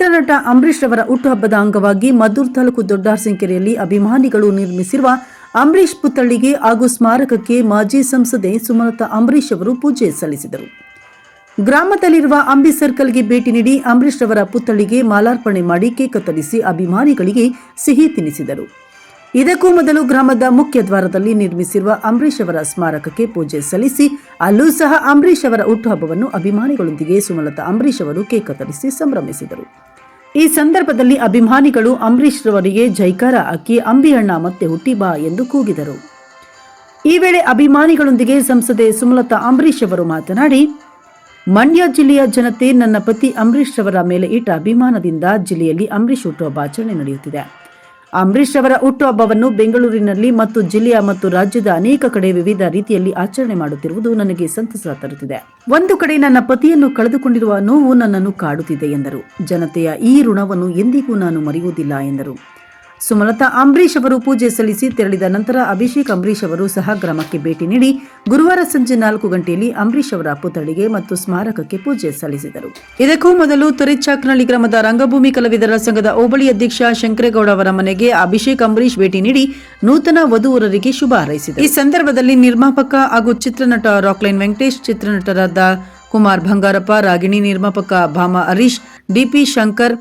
ಚಿತ್ರನಟ ಅಂಬರೀಷ್ ಅವರ ಹುಟ್ಟುಹಬ್ಬದ ಅಂಗವಾಗಿ ಮದ್ದೂರು ತಾಲೂಕು ದೊಡ್ಡಾರ್ಸಿಂಕೆರೆಯಲ್ಲಿ ಅಭಿಮಾನಿಗಳು ನಿರ್ಮಿಸಿರುವ ಅಂಬರೀಷ್ ಪುತ್ಥಳಿಗೆ ಹಾಗೂ ಸ್ಮಾರಕಕ್ಕೆ ಮಾಜಿ ಸಂಸದೆ ಸುಮಲತಾ ಅಂಬರೀಷ್ ಅವರು ಪೂಜೆ ಸಲ್ಲಿಸಿದರು. ಗ್ರಾಮದಲ್ಲಿರುವ ಅಂಬಿ ಸರ್ಕಲ್ಗೆ ಭೇಟಿ ನೀಡಿ ಅಂಬರೀಷ್ ರವರ ಪುತ್ಥಳಿಗೆ ಮಾಲಾರ್ಪಣೆ ಮಾಡಿ ಕೇಕ್ ಕತ್ತರಿಸಿ ಅಭಿಮಾನಿಗಳಿಗೆ ಸಿಹಿ ತಿನ್ನಿಸಿದರು ಇದಕ್ಕೂ ಮೊದಲು ಗ್ರಾಮದ ಮುಖ್ಯ ದ್ವಾರದಲ್ಲಿ ನಿರ್ಮಿಸಿರುವ ಅಂಬರೀಷ್ ಅವರ ಸ್ಮಾರಕಕ್ಕೆ ಪೂಜೆ ಸಲ್ಲಿಸಿ, ಅಲ್ಲೂ ಸಹ ಅಂಬರೀಷ್ ಅವರ ಹುಟ್ಟುಹಬ್ಬವನ್ನು ಅಭಿಮಾನಿಗಳೊಂದಿಗೆ ಸುಮಲತಾ ಅಂಬರೀಷ್ ಅವರು ಕೇಕ್ ಕತ್ತರಿಸಿ ಸಂಭ್ರಮಿಸಿದರು. ಈ ಸಂದರ್ಭದಲ್ಲಿ ಅಭಿಮಾನಿಗಳು ಅಂಬರೀಷ್ ರವರಿಗೆ ಜೈಕಾರ ಹಾಕಿ ಅಂಬಿಯಣ್ಣ ಮತ್ತೆ ಹುಟ್ಟಿ ಬಾ ಎಂದು ಕೂಗಿದರು. ಈ ವೇಳೆ ಅಭಿಮಾನಿಗಳೊಂದಿಗೆ ಸಂಸದೆ ಸುಮಲತಾ ಅಂಬರೀಷ್ ಅವರು ಮಾತನಾಡಿ, ಮಂಡ್ಯ ಜಿಲ್ಲೆಯ ಜನತೆ ನನ್ನ ಪತಿ ಅಂಬರೀಷ್ ರವರ ಮೇಲೆ ಇಟ್ಟ ಅಭಿಮಾನದಿಂದ ಜಿಲ್ಲೆಯಲ್ಲಿ ಅಂಬರೀಷ್ ಹುಟ್ಟುಹಬ್ಬ ಆಚರಣೆ ನಡೆಯುತ್ತಿದೆ. ಅಂಬರೀಷ್ ಅವರ ಹುಟ್ಟುಹಬ್ಬವನ್ನು ಬೆಂಗಳೂರಿನಲ್ಲಿ ಮತ್ತು ಜಿಲ್ಲೆಯ ಮತ್ತು ರಾಜ್ಯದ ಅನೇಕ ಕಡೆ ವಿವಿಧ ರೀತಿಯಲ್ಲಿ ಆಚರಣೆ ಮಾಡುತ್ತಿರುವುದು ನನಗೆ ಸಂತಸ ತರುತ್ತಿದೆ. ಒಂದು ಕಡೆ ನನ್ನ ಪತಿಯನ್ನು ಕಳೆದುಕೊಂಡಿರುವ ನೋವು ನನ್ನನ್ನು ಕಾಡುತ್ತಿದೆ ಎಂದರು. ಜನತೆಯ ಈ ಋಣವನ್ನು ಎಂದಿಗೂ ನಾನು ಮರೆಯುವುದಿಲ್ಲ ಎಂದರು. ಸುಮಲತಾ ಅಂಬರೀಷ್ ಅವರು ಪೂಜೆ ಸಲ್ಲಿಸಿ ತೆರಳಿದ ನಂತರ ಅಭಿಷೇಕ್ ಅಂಬರೀಷ್ ಅವರು ಸಹ ಗ್ರಾಮಕ್ಕೆ ಭೇಟಿ ನೀಡಿ ಗುರುವಾರ ಸಂಜೆ ನಾಲ್ಕು ಗಂಟೆಯಲ್ಲಿ ಅಂಬರೀಷ್ ಅವರ ಪುತ್ಥಳಿಗೆ ಮತ್ತು ಸ್ಮಾರಕಕ್ಕೆ ಪೂಜೆ ಸಲ್ಲಿಸಿದರು. ಇದಕ್ಕೂ ಮೊದಲು ತೊರೆಚಾಕ್ನಳ್ಳಿ ಗ್ರಾಮದ ರಂಗಭೂಮಿ ಕಲಾವಿದರ ಸಂಘದ ಹೋಬಳಿ ಅಧ್ಯಕ್ಷ ಶಂಕರೇಗೌಡ ಅವರ ಮನೆಗೆ ಅಭಿಷೇಕ್ ಅಂಬರೀಷ್ ಭೇಟಿ ನೀಡಿ ನೂತನ ವಧುವರರಿಗೆ ಶುಭ ಹಾರೈಸಿದರು. ಈ ಸಂದರ್ಭದಲ್ಲಿ ನಿರ್ಮಾಪಕ ಹಾಗೂ ಚಿತ್ರನಟ ರಾಕ್ಲೈನ್ ವೆಂಕಟೇಶ್, ಚಿತ್ರನಟರಾದ ಕುಮಾರ್ ಬಂಗಾರಪ್ಪ, ರಾಗಿಣಿ ನಿರ್ಮಾಪಕ ಭಾಮ ಹರೀಶ್ ಡಿಪಿ ಶಂಕರ್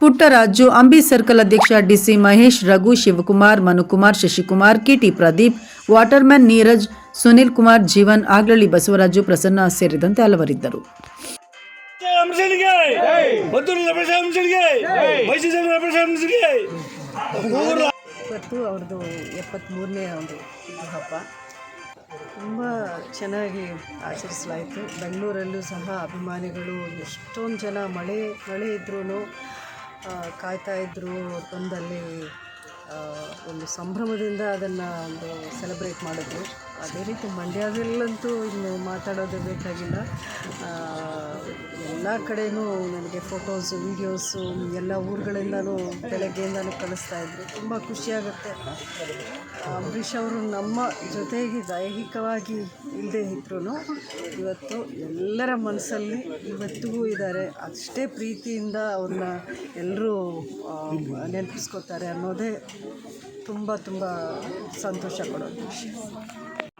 ಪುಟ್ಟರಾಜು ಅಂಬಿ ಸರ್ಕಲ್ ಅಧ್ಯಕ್ಷ DC Mahesh Raghu Shivakumar Manukumar Shashikumar KT Pradeep waterman Neeraj Sunil Kumar Jeevan Aglalli Basavaraju Prasanna ಸೇರಿದಂತೆ ಹಲವರಿದ್ದರು. ಇವತ್ತು ಅವ್ರದ್ದು ಎಪ್ಪತ್ತ್ಮೂರನೇ ಒಂದು ಹಬ್ಬ. ತುಂಬ ಚೆನ್ನಾಗಿ ಆಚರಿಸಲಾಯಿತು. ಬೆಂಗಳೂರಲ್ಲೂ ಸಹ ಅಭಿಮಾನಿಗಳು ಎಷ್ಟೊಂದು ಜನ ಮಳೆ ಮಳೆ ಇದ್ರೂ ಕಾಯ್ತಾ ಇದ್ದರು ಬಂದಲ್ಲಿ ಆ, ಒಂದು ಸಂಭ್ರಮದಿಂದ ಅದನ್ನು ಒಂದು ಸೆಲೆಬ್ರೇಟ್ ಮಾಡಿದ್ರು. ಅದೇ ರೀತಿ ಮಂಡ್ಯದಲ್ಲಂತೂ ಇನ್ನು ಮಾತಾಡೋದೇ ಬೇಕಾಗಿಲ್ಲ. ಎಲ್ಲ ಕಡೆಯೂ ನನಗೆ ಫೋಟೋಸು ವೀಡಿಯೋಸು ಎಲ್ಲ ಊರುಗಳಿಂದನೂ ಬೆಳಗ್ಗೆಯಿಂದನೂ ಕಳಿಸ್ತಾ ಇದ್ರು. ತುಂಬ ಖುಷಿಯಾಗುತ್ತೆ ಅಂಬರೀಷ್ ಅವರು ನಮ್ಮ ಜೊತೆಗೆ ದೈಹಿಕವಾಗಿ ಇಲ್ಲದೆ ಇದ್ರೂ ಇವತ್ತು ಎಲ್ಲರ ಮನಸ್ಸಲ್ಲಿ ಇವತ್ತಿಗೂ ಇದ್ದಾರೆ. ಅಷ್ಟೇ ಪ್ರೀತಿಯಿಂದ ಅವ್ರನ್ನ ಎಲ್ಲರೂ ನೆನಪಿಸ್ಕೋತಾರೆ ಅನ್ನೋದೇ ತುಂಬ ತುಂಬ ಸಂತೋಷ ಕೊಡೋದು.